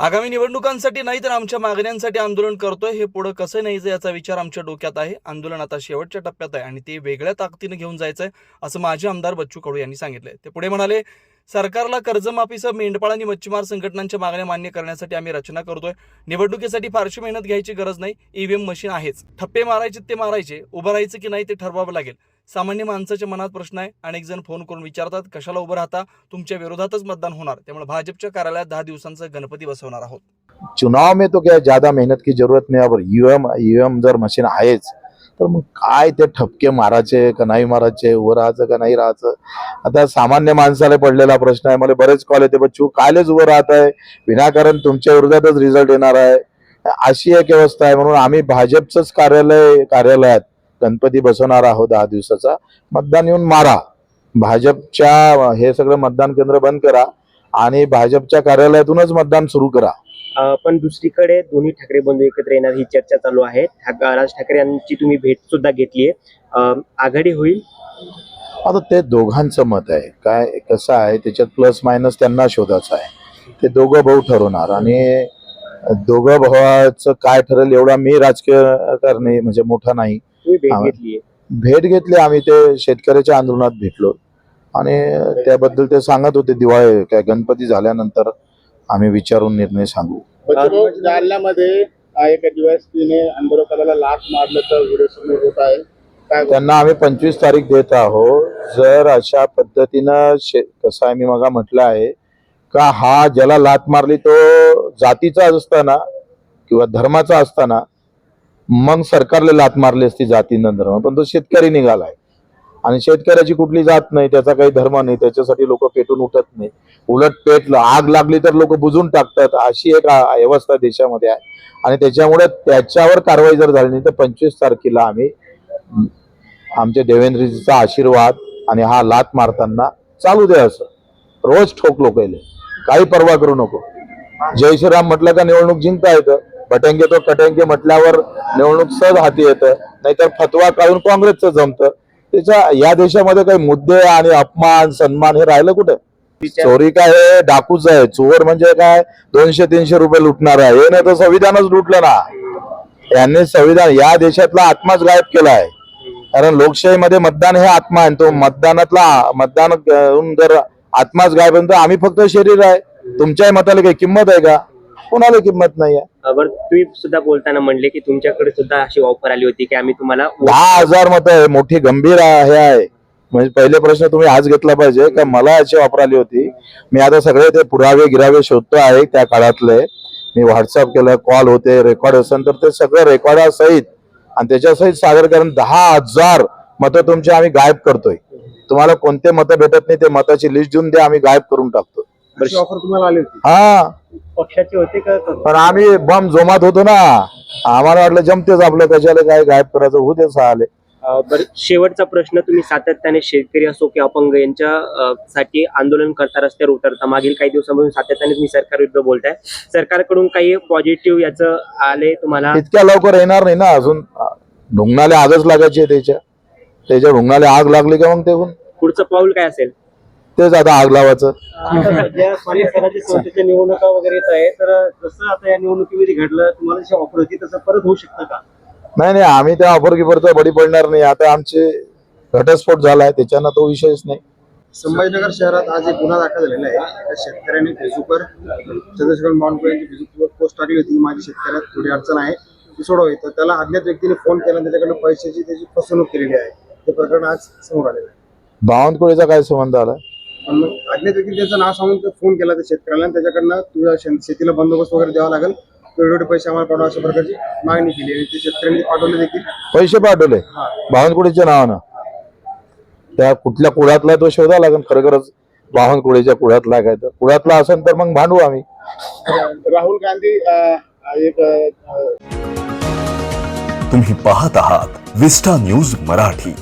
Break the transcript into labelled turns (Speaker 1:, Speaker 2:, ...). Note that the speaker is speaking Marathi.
Speaker 1: आगामी निवडणुकांसाठी नाही तर आमच्या मागण्यांसाठी आंदोलन करतोय. हे पुढं कसं न्यायचं याचा विचार आमच्या डोक्यात आहे. आंदोलन आता शेवटच्या टप्प्यात आहे आणि ते वेगळ्या ताकदीनं घेऊन जायचंय असं माजी आमदार बच्चू कडू यांनी सांगितलंय. ते पुढे म्हणाले सरकारला कर्जमाफीसह मेंढपाळ आणि मच्छीमार संघटनांच्या मागण्या मान्य करण्यासाठी आम्ही रचना करतोय. निवडणुकीसाठी फारशी मेहनत घ्यायची गरज नाही. ईव्हीएम मशीन आहेच. ठप्पे मारायचे ते मारायचे. उभं राहायचं की नाही ते ठरवावं लागेल. सामान्य माणसाच्या मनात प्रश्न आहे. अनेक जण फोन करून विचारतात कशाला उभं राहता? तुमच्या विरोधातच मतदान होणार. त्यामुळे भाजपच्या कार्यालयात दहा दिवसांचा गणपती बसवणार आहोत.
Speaker 2: चुनाव में तो क्या ज्यादा मेहनत की जरूरत नहीं अब ईव्हीएम जर मशीन आहेच तर मग काय ते ठपके मारायचे का नाही मारायचे उभं राहायचं का नाही राहायचं? आता सामान्य माणसाला पडलेला प्रश्न आहे मला बरेच कॉल येते बच्चू कायलेच उभं राहत आहे विनाकारण तुमच्या विरोधातच रिझल्ट येणार आहे. अशी एक व्यवस्था आहे म्हणून आम्ही भाजपचंच कार्यालय कार्यालयात गणपती बसवणार आहोत दहा दिवसाचा. मतदान येऊन मारा. भाजपच्या हे सगळं मतदान केंद्र बंद करा आणि भाजपच्या कार्यालयातूनच मतदान सुरू करा.
Speaker 3: पण दुसरीकडे दोन्ही ठाकरे बंधू एकत्र येणार ही चर्चा चालू आहे. राज ठाकरे यांची तुम्ही भेट सुद्धा घेतली आहे आघाडी होईल?
Speaker 2: आता ते दोघांचं मत आहे. काय कसं आहे त्याच्यात प्लस मायनस त्यांना शोधायचं आहे. ते दोघं भाऊ ठरवणार. आणि दोघं भावाचं काय ठरेल एवढा मी राजकीय करणे म्हणजे मोठा नाही.
Speaker 3: भेट घेतली
Speaker 2: आम्ही ते शेतकऱ्याच्या आंदोलनात भेटलो. आणि त्याबद्दल ते सांगत होते दिवाळी काय गणपती झाल्यानंतर आम्ही विचारून निर्णय सांगू.
Speaker 4: जालन्यामध्ये एका आंदोलकाला लाच मारलं तर व्हिडिओ समोर होत आहे?
Speaker 2: त्यांना आम्ही पंचवीस तारीख देत आहोत. जर अशा पद्धतीनं कसं आहे मी मगा म्हटलं आहे का हा ज्याला लात मारली तो जातीचा असताना किंवा धर्माचा असताना मग सरकारला लात मारली असती जातीनं धर्म पण तो शेतकरी निघालाय आणि शेतकऱ्याची कुठली जात नाही त्याचा काही धर्म नाही त्याच्यासाठी लोक पेटून उठत नाही. उलट पेटलं आग लागली तर लोक बुजून टाकतात अशी एक व्यवस्था देशामध्ये आहे. आणि त्याच्यामुळे त्याच्यावर कारवाई जर झाली नाही तर पंचवीस तारखेला आम्ही आमचे देवेंद्रजीचा आशीर्वाद आणि हा लात मारताना चालू दे असं. रोज ठोक लोक काही पर्वा करू नको. जय श्रीराम म्हटलं का निवडणूक जिंकता येतं. बटंगे तो कटंगे म्हटल्यावर निवडणूक सहज हाती येतं. नाहीतर फतवा काढून काँग्रेसचं जमतं. त्याच्या या देशामध्ये काही मुद्दे आणि अपमान सन्मान हे राहिलं कुठं? चोरी काय आहे डाकूच आहे. चोर म्हणजे काय? दोनशे तीनशे रुपये लुटणार आहे. हे नाही तर संविधानच लुटलं ना. यांनी संविधान या देशातला आत्माच गायब केला आहे कारण लोकशाहीमध्ये मतदान हे आत्मा आहे. तो मतदानातला मतदान जर आत्माच गायब आहे तर आम्ही फक्त शरीर आहे. तुमच्याही मताला काही किंमत आहे का? कोणाला किंमत नाही आहे
Speaker 3: बरं तुम्ही सुद्धा बोलताना म्हणले की तुमच्याकडे सुद्धा अशी ऑफर आली होती की आम्ही तुम्हाला
Speaker 2: दहा हजार मत आहे मोठी गंभीर आहे हे आहे. म्हणजे पहिले प्रश्न तुम्ही आज घेतला पाहिजे का मला याची वापर आली होती? मी आता सगळे ते पुरावे गिरावे शोधतो आहे त्या काळातले. मी व्हॉट्सअप केलं कॉल होते रेकॉर्ड असेल तर ते सगळं रेकॉर्डासहित आणि त्याच्यासहित सादर करून दहा हजार मतं तुमची आम्ही गायब करतोय. तुम्हाला कोणते मतं भेटत नाही ते मताची लिस्ट देऊन द्या आम्ही गायब करून टाकतो
Speaker 4: अशी ऑफर तुम्हाला आली होती?
Speaker 2: हा.
Speaker 3: पक्षाचे होते का
Speaker 2: पण आम्ही बम जोमात होतो ना. आम्हाला वाटलं जमतेच आपलं कशाला काय गायब करायचं होऊ दे आले
Speaker 3: बरं शेवटचा प्रश्न तुम्ही सातत्याने शेतकरी असो की अपंग यांच्या अ, साठी आंदोलन करता रस्त्यावर उतरता मागील काही दिवसांपासून सातत्याने तुम्ही सरकार विरुद्ध बोलताय. सरकारकडून काही पॉझिटिव्ह याचं आले तुम्हाला?
Speaker 2: इतक्या लवकर येणार नाही ना अजून. ढुंगणाला आगच लागायची आहे त्याच्या. त्याच्या ढुंगणाला आग लागली का मग ते होऊन
Speaker 3: पुढचं पाऊल काय असेल?
Speaker 2: तेच आता आग लावायचं.
Speaker 5: ज्या स्थानिक स्वराज्य संस्थेच्या निवडणुका वगैरे येत आहे तर जसं आता या निवडणुकीमध्ये घडलं तुम्हाला जशी ऑफर होती तसं परत होऊ शकतं का?
Speaker 2: नाही नाही आम्ही त्या ऑफर गिफरचा बडी पडणार नाही. आता आमचे घटस्फोट झालाय त्याच्यानं तो विषयच नाही.
Speaker 4: संभाजीनगर शहरात आज एक गुन्हा दाखल झालेला आहे. त्या शेतकऱ्यांनी फेसबुकवर चंद्रशेखर बावनकुळे यांची फेसबुकवर पोस्ट टाकली होती. की माझी शेतकऱ्यात थोडी अडचण आहे. ती सोडवावी तर त्याला अज्ञात व्यक्तीने फोन केला आणि त्याच्याकडनं पैशाची त्याची फसवणूक केलेली आहे. ते प्रकरण आज समोर आलेलं आहे.
Speaker 2: बावनकुळेचा काय संबंध आलाय
Speaker 4: पण मग अज्ञात व्यक्तीने त्याचं नाव सांगून ते फोन केला त्या शेतकऱ्याला. आणि त्याच्याकडनं तुझ्या शे- शेतीला बंदोबस्त वगैरे द्यावा लागेल. एवढे एवढे पैसे आम्हाला पाठवा अशा प्रकारची मागणी केली आणि ते शेतकऱ्यांनी पाठवले देखील.
Speaker 2: पैसे पाठवले? बावनकुळेच्या नावानं. त्या कुठल्या कुळातला तो शोधा लागेल खरं खरंच बावनकुळेच्या कुळातला काय तर. कुळातला असेल तर मग भांडू आम्ही.
Speaker 4: राहुल गांधी एक
Speaker 6: तुम्ही पाहत आहात विस्टा न्यूज मराठी.